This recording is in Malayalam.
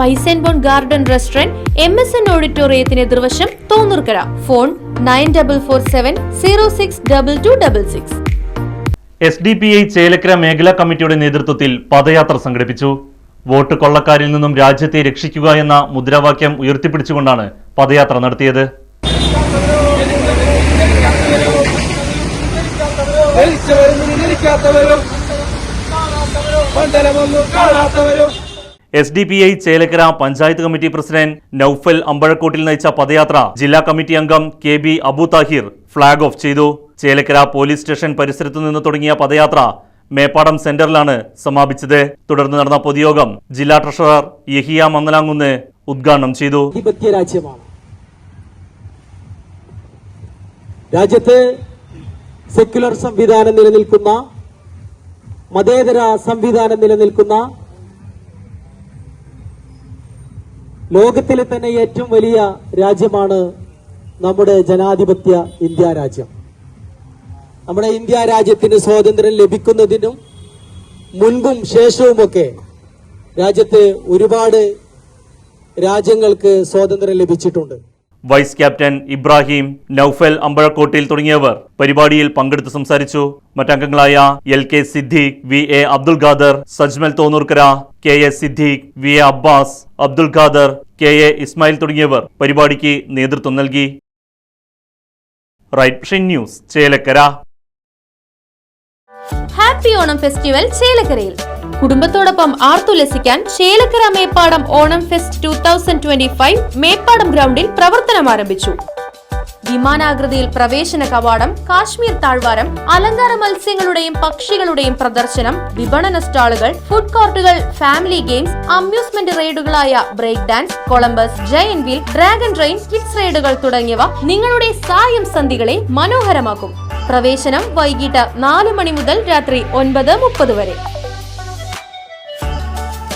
Spice and bone garden restaurant M S N ഓഡിറ്റോറിയത്തിന് എതിർവശം Thonnurkara. Phone nine double four seven zero six double two double six. S D P I Chelakkara മേഖലാ കമ്മിറ്റിയുടെ നേതൃത്വത്തിൽ പദയാത്ര സംഘടിപ്പിച്ചു. വോട്ട് കൊള്ളക്കാരിൽ നിന്നും രാജ്യത്തെ രക്ഷിക്കുക എന്ന മുദ്രാവാക്യം ഉയർത്തിപ്പിടിച്ചുകൊണ്ടാണ് പദയാത്ര നടത്തിയത്. മണ്ഡലമൊന്നും കാണാത്തവരും S D P I Chelakkara panchayat committee president Noufal Ambazhakottil നയിച്ച പദയാത്ര ജില്ലാ കമ്മിറ്റി അംഗം K B Abu Thahir flag off ചെയ്തു. ചേലക്കര പോലീസ് സ്റ്റേഷൻ പരിസരത്തു നിന്ന് തുടങ്ങിയ പദയാത്ര മേപ്പാടം സെന്ററിലാണ് സമാപിച്ചത്. തുടർന്ന് നടന്ന പൊതുയോഗം ജില്ലാ ട്രഷറർ യഹിയ മന്നലാങ്കുന്ന് ഉദ്ഘാടനം ചെയ്തു. രാജ്യത്ത് സെക്യുലർ സംവിധാനം നിലനിൽക്കുന്ന മതേതര സംവിധാനം നിലനിൽക്കുന്ന ലോകത്തിലെ തന്നെ ഏറ്റവും വലിയ രാജ്യമാണ് നമ്മുടെ ജനാധിപത്യ ഇന്ത്യ രാജ്യം. നമ്മുടെ ഇന്ത്യ രാജ്യത്തിന് സ്വാതന്ത്ര്യം ലഭിക്കുന്നതിനും മുൻപും ശേഷവുമൊക്കെ രാജ്യത്തെ ഒരുപാട് രാജ്യങ്ങൾക്ക് സ്വാതന്ത്ര്യം ലഭിച്ചിട്ടുണ്ട്. വൈസ് ക്യാപ്റ്റൻ ഇബ്രാഹിം നൌഫൽ അമ്പഴക്കോട്ടിൽ തുടങ്ങിയവർ പരിപാടിയിൽ പങ്കെടുത്ത് സംസാരിച്ചു. മറ്റംഗങ്ങളായ L K Siddique V A Abdul Khader Sajmal Thonnurkara K A Siddique V A Abbas Abdul Khader K A Ismail തുടങ്ങിയവർ പരിപാടിക്ക് നേതൃത്വം നൽകി. Right news Chelakkara. Happy Onam festival ചേലക്കരയിൽ. കുടുംബത്തോടൊപ്പം ആർത്തുലസിക്കാൻ Chelakkara Meppadam Onam fest two thousand twenty five Meppadam ഗ്രൗണ്ടിൽ പ്രവർത്തനം ആരംഭിച്ചു. വിമാനാകൃതിയിൽ പ്രവേശന കവാടം കാശ്മീർ താഴ്വാരം അലങ്കാര മത്സ്യങ്ങളുടെയും പക്ഷികളുടെയും പ്രദർശനം വിപണന സ്റ്റാളുകൾ ഫുഡ് കോർട്ടുകൾ family games amusement റൈഡുകളായ break dance Columbus giant wheel dragon train kids റൈഡുകൾ തുടങ്ങിയവ നിങ്ങളുടെ സായം സന്ധികളെ മനോഹരമാക്കും. പ്രവേശനം വൈകിട്ട് നാല് മണി മുതൽ രാത്രി ഒൻപത് മുപ്പത് വരെ.